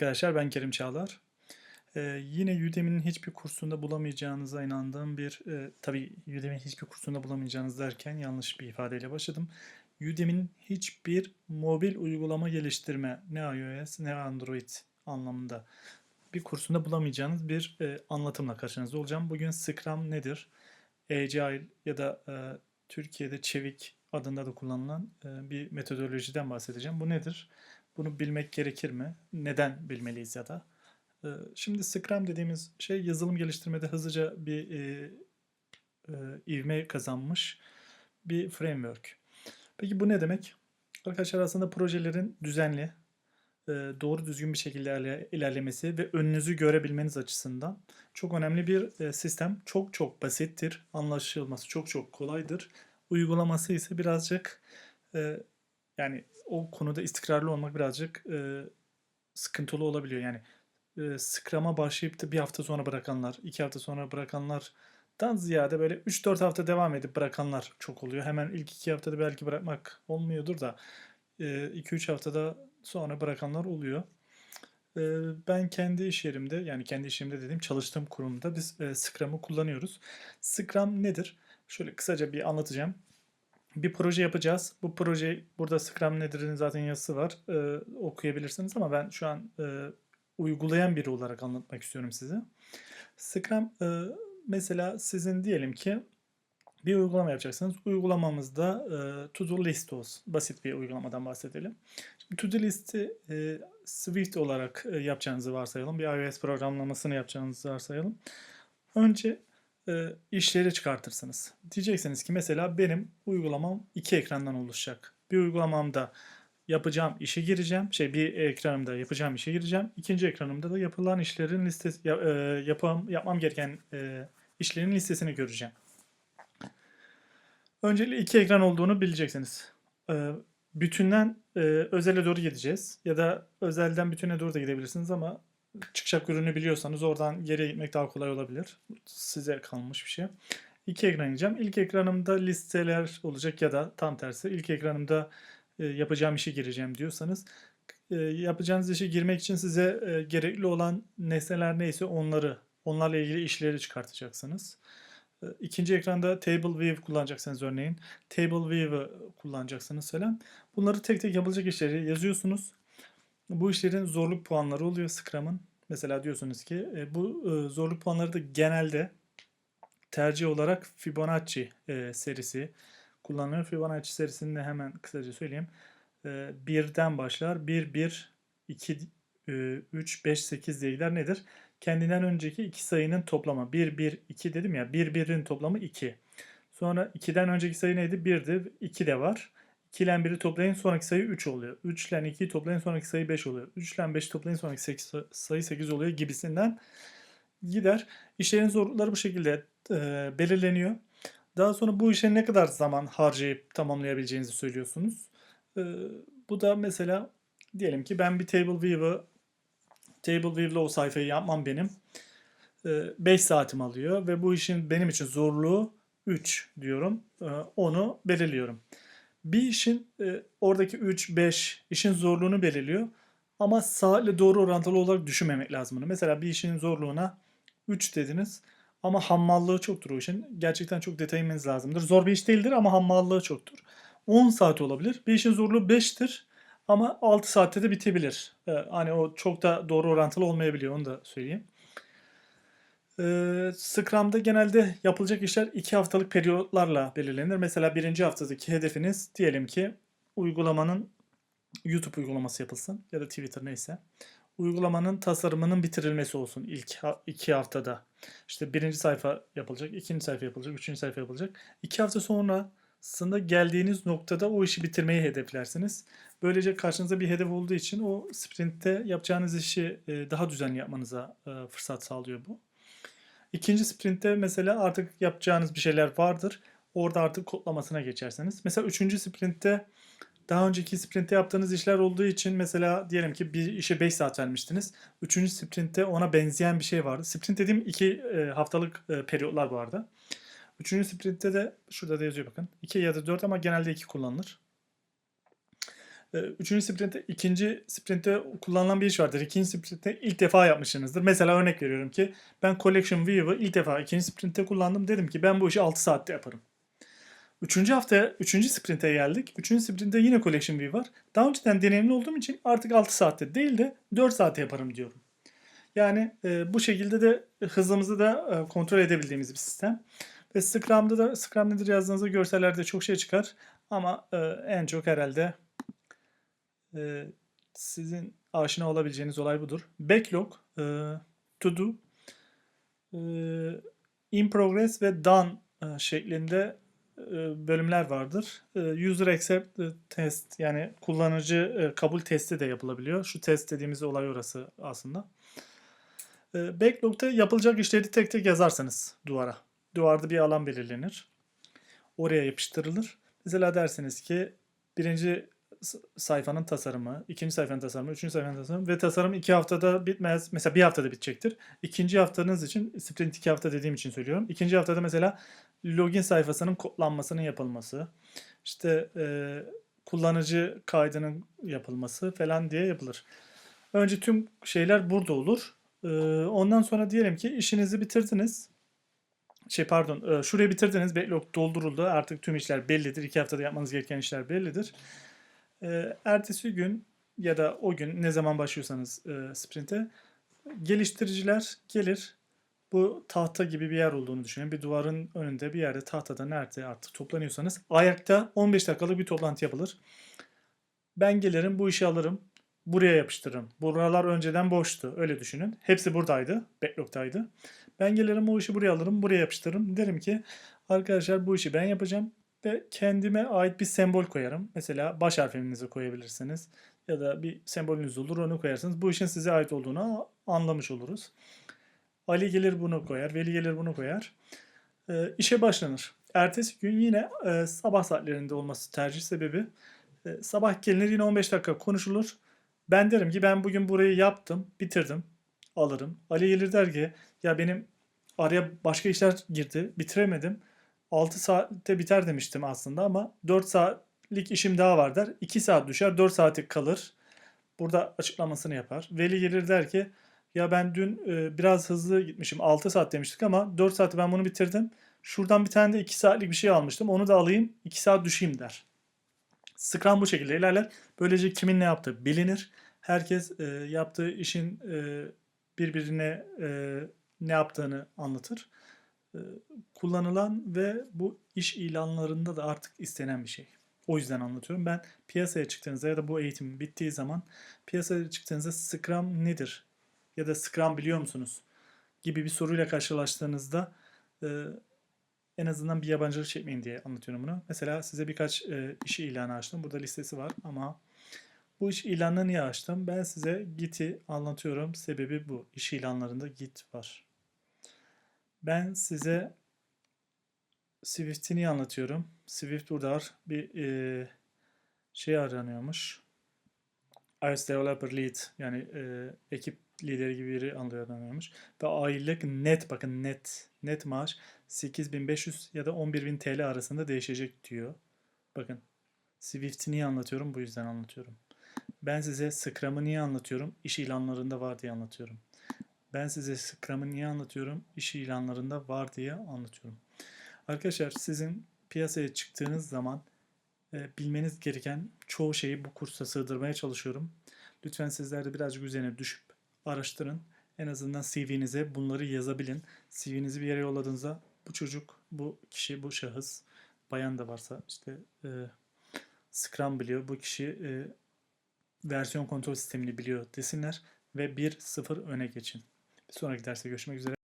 arkadaşlar ben Kerim Çağlar. Ee, yine Udemy'nin hiçbir kursunda bulamayacağınıza inandığım bir, e, tabii Udemy'nin hiçbir kursunda bulamayacağınız derken yanlış bir ifadeyle başladım. Udemy'nin hiçbir mobil uygulama geliştirme, ne iOS ne Android anlamında bir kursunda bulamayacağınız bir e, anlatımla karşınızda olacağım. Bugün Scrum nedir? Agile ya da e, Türkiye'de Çevik adında da kullanılan e, bir metodolojiden bahsedeceğim. Bu nedir? Bunu bilmek gerekir mi? Neden bilmeliyiz ya da? Ee, Şimdi Scrum dediğimiz şey yazılım geliştirmede hızlıca bir e, e, ivme kazanmış bir framework. Peki bu ne demek? Arkadaşlar aslında projelerin düzenli, e, doğru düzgün bir şekilde ilerle- ilerlemesi ve önünüzü görebilmeniz açısından çok önemli bir e, sistem. Çok çok basittir, anlaşılması çok çok kolaydır. Uygulaması ise birazcık e, yani o konuda istikrarlı olmak birazcık e, sıkıntılı olabiliyor. Yani e, Scrum'a başlayıp da bir hafta sonra bırakanlar, iki hafta sonra bırakanlardan ziyade böyle 3-4 hafta devam edip bırakanlar çok oluyor. Hemen ilk iki haftada belki bırakmak olmuyordur da 2-3 haftada sonra bırakanlar oluyor. E, Ben kendi iş yerimde yani kendi iş yerimde dediğim çalıştığım kurumda biz e, Scrum'u kullanıyoruz. Scrum nedir? Şöyle kısaca bir anlatacağım. Bir proje yapacağız. Bu proje burada Scrum nedir'in zaten yazısı var. E, okuyabilirsiniz ama ben şu an e, uygulayan biri olarak anlatmak istiyorum size. Scrum e, mesela sizin diyelim ki bir uygulama yapacaksınız. Uygulamamızda e, to-do list olsun. Basit bir uygulamadan bahsedelim. Şimdi to-do listi e, Swift olarak e, yapacağınızı varsayalım. Bir iOS programlamasını yapacağınızı varsayalım. Önce e, işleri çıkartırsınız. Diyeceksiniz ki mesela benim uygulamam iki ekrandan oluşacak. Bir uygulamamda yapacağım işe gireceğim. Şey bir ekranımda yapacağım işe gireceğim. İkinci ekranımda da yapılan işlerin listesi ya- e, yapam, yapmam gereken e, işlerin listesini göreceğim. Öncelikle iki ekran olduğunu bileceksiniz. E, bütünden e, özele doğru gideceğiz. Ya da özelden bütüne doğru da gidebilirsiniz ama çıkacak ürünü biliyorsanız oradan geriye gitmek daha kolay olabilir. Size kalmış bir şey. İki ekran gideceğim. İlk ekranımda listeler olacak ya da tam tersi. İlk ekranımda e, yapacağım işe gireceğim diyorsanız e, yapacağınız işe girmek için size e, gerekli olan nesneler neyse onları onlarla ilgili işleri çıkartacaksınız. İkinci ekranda Table View kullanacaksınız örneğin. Table View'ı kullanacaksınız falan. Bunları tek tek yapılacak işleri yazıyorsunuz. Bu işlerin zorluk puanları oluyor Scrum'ın. Mesela diyorsunuz ki e, bu e, zorluk puanları da genelde tercih olarak Fibonacci e, serisi kullanılıyor. Fibonacci serisini de hemen kısaca söyleyeyim. E, birden başlar. 1, 1, 2, 3, 5, 8 diye gider. Nedir? Kendinden önceki iki sayının toplamı. 1, 1, 2 dedim ya. 1, 1'in toplamı 2. Sonra 2'den önceki sayı neydi? 1'di. 2 de var. 2 ile 1'i toplayın sonraki sayı 3 oluyor. 3 ile 2'yi toplayın sonraki sayı 5 oluyor. 3 ile 5'i toplayın sonraki sayı 8 oluyor gibisinden gider. İşlerin zorlukları bu şekilde e, belirleniyor. Daha sonra bu işe ne kadar zaman harcayıp tamamlayabileceğinizi söylüyorsunuz. E, bu da mesela diyelim ki ben bir table view'ı table view'le o sayfayı yapmam benim 5 saatim alıyor ve bu işin benim için zorluğu 3 diyorum. E, onu belirliyorum. Bir işin e, oradaki 3, 5 işin zorluğunu belirliyor. Ama saatle doğru orantılı olarak düşünmemek lazım bunu. Mesela bir işin zorluğuna 3 dediniz ama hammallığı çoktur o işin. Gerçekten çok detay inmeniz lazımdır. Zor bir iş değildir ama hammallığı çoktur. 10 saat olabilir. Bir işin zorluğu 5'tir ama 6 saatte de bitebilir. Ee, hani o çok da doğru orantılı olmayabiliyor onu da söyleyeyim. Ee, Scrum'da genelde yapılacak işler 2 haftalık periyotlarla belirlenir. Mesela birinci haftadaki hedefiniz diyelim ki uygulamanın YouTube uygulaması yapılsın ya da Twitter neyse. Uygulamanın tasarımının bitirilmesi olsun ilk iki haftada. İşte birinci sayfa yapılacak, ikinci sayfa yapılacak, üçüncü sayfa yapılacak. İki hafta sonrasında geldiğiniz noktada o işi bitirmeyi hedeflersiniz. Böylece karşınıza bir hedef olduğu için o sprintte yapacağınız işi e, daha düzenli yapmanıza e, fırsat sağlıyor bu. İkinci sprintte mesela artık yapacağınız bir şeyler vardır. Orada artık kodlamasına geçerseniz. Mesela üçüncü sprintte daha önceki sprintte yaptığınız işler olduğu için mesela diyelim ki bir işe 5 saat vermiştiniz. Üçüncü sprintte ona benzeyen bir şey vardı. Sprint dediğim iki e, haftalık e, periyotlar bu arada. Üçüncü sprintte de şurada da yazıyor bakın. 2 ya da 4 ama genelde 2 kullanılır. E, üçüncü sprintte, ikinci sprintte kullanılan bir iş vardır. İkinci sprintte ilk defa yapmışsınızdır. Mesela örnek veriyorum ki ben Collection View'ı ilk defa ikinci sprintte kullandım. Dedim ki ben bu işi 6 saatte yaparım. Üçüncü haftaya, üçüncü sprinte geldik. Üçüncü sprinte yine Collection View var. Daha önceden deneyimli olduğum için artık 6 saatte değil de 4 saatte yaparım diyorum. Yani e, bu şekilde de hızımızı da e, kontrol edebildiğimiz bir sistem. Ve Scrum'da da Scrum nedir yazdığınızda görsellerde çok şey çıkar. Ama e, en çok herhalde e, sizin aşina olabileceğiniz olay budur. Backlog, e, to do, e, in progress ve done e, şeklinde e, bölümler vardır. E, User accept test yani kullanıcı e, kabul testi de yapılabiliyor. Şu test dediğimiz olay orası aslında. E, Backlog'da yapılacak işleri tek tek yazarsanız duvara. Duvarda bir alan belirlenir. Oraya yapıştırılır. Mesela dersiniz ki birinci sayfanın tasarımı, ikinci sayfanın tasarımı, üçüncü sayfanın tasarımı ve tasarım iki haftada bitmez. Mesela bir haftada bitecektir. İkinci haftanız için, sprint iki hafta dediğim için söylüyorum. İkinci haftada mesela login sayfasının kodlanmasının yapılması, işte e, kullanıcı kaydının yapılması falan diye yapılır. Önce tüm şeyler burada olur. E, ondan sonra diyelim ki işinizi bitirdiniz. Şey pardon, e, şurayı bitirdiniz. Backlog dolduruldu. Artık tüm işler bellidir. İki haftada yapmanız gereken işler bellidir. E, ertesi gün ya da o gün ne zaman başlıyorsanız e, sprinte geliştiriciler gelir. Bu tahta gibi bir yer olduğunu düşünün. Bir duvarın önünde bir yerde tahtada nerede artık toplanıyorsanız ayakta 15 dakikalık bir toplantı yapılır. Ben gelirim bu işi alırım. Buraya yapıştırırım. Buralar önceden boştu. Öyle düşünün. Hepsi buradaydı. Backlog'daydı. Ben gelirim o işi buraya alırım. Buraya yapıştırırım. Derim ki arkadaşlar bu işi ben yapacağım. Ve kendime ait bir sembol koyarım. Mesela baş harfinizi koyabilirsiniz. Ya da bir sembolünüz olur onu koyarsınız. Bu işin size ait olduğunu anlamış oluruz. Ali gelir bunu koyar, Veli gelir bunu koyar. E, işe başlanır. Ertesi gün yine e, sabah saatlerinde olması tercih sebebi. E, sabah gelinir yine 15 dakika konuşulur. Ben derim ki ben bugün burayı yaptım, bitirdim, alırım. Ali gelir der ki ya benim araya başka işler girdi, bitiremedim. 6 saatte biter demiştim aslında ama 4 saatlik işim daha var der. 2 saat düşer, 4 saati kalır. Burada açıklamasını yapar. Veli gelir der ki ya ben dün e, biraz hızlı gitmişim. 6 saat demiştik ama 4 saatte ben bunu bitirdim. Şuradan bir tane de 2 saatlik bir şey almıştım. Onu da alayım 2 saat düşeyim der. Scrum bu şekilde ilerler. Böylece kimin ne yaptığı bilinir. Herkes e, yaptığı işin e, birbirine e, ne yaptığını anlatır. E, kullanılan ve bu iş ilanlarında da artık istenen bir şey. O yüzden anlatıyorum. Ben piyasaya çıktığınızda ya da bu eğitim bittiği zaman piyasaya çıktığınızda Scrum nedir? Ya da Scrum biliyor musunuz? Gibi bir soruyla karşılaştığınızda e, en azından bir yabancılık çekmeyin diye anlatıyorum bunu. Mesela size birkaç e, iş ilanı açtım. Burada listesi var ama bu iş ilanını niye açtım? Ben size Git'i anlatıyorum. Sebebi bu. İş ilanlarında Git var. Ben size Swift'i niye anlatıyorum? Swift burada. Bir e, şey aranıyormuş. iOS Developer Lead yani e, ekip lideri gibi biri aranıyormuş. Ve aylık net bakın net net maaş 8500 ya da 11000 TL arasında değişecek diyor. Bakın Swift'i niye anlatıyorum? Bu yüzden anlatıyorum. Ben size Scrum'ı niye anlatıyorum? İş ilanlarında var diye anlatıyorum. Ben size Scrum'ı niye anlatıyorum? İş ilanlarında var diye anlatıyorum. Arkadaşlar sizin piyasaya çıktığınız zaman e, bilmeniz gereken çoğu şeyi bu kursa sığdırmaya çalışıyorum. Lütfen sizler de birazcık üzerine düşüp araştırın. En azından CV'nize bunları yazabilin. CV'nizi bir yere yolladığınızda bu çocuk, bu kişi, bu şahıs, bayan da varsa işte e, Scrum biliyor. Bu kişi e, versiyon kontrol sistemini biliyor desinler ve 1-0 öne geçin. Sonraki derste görüşmek üzere.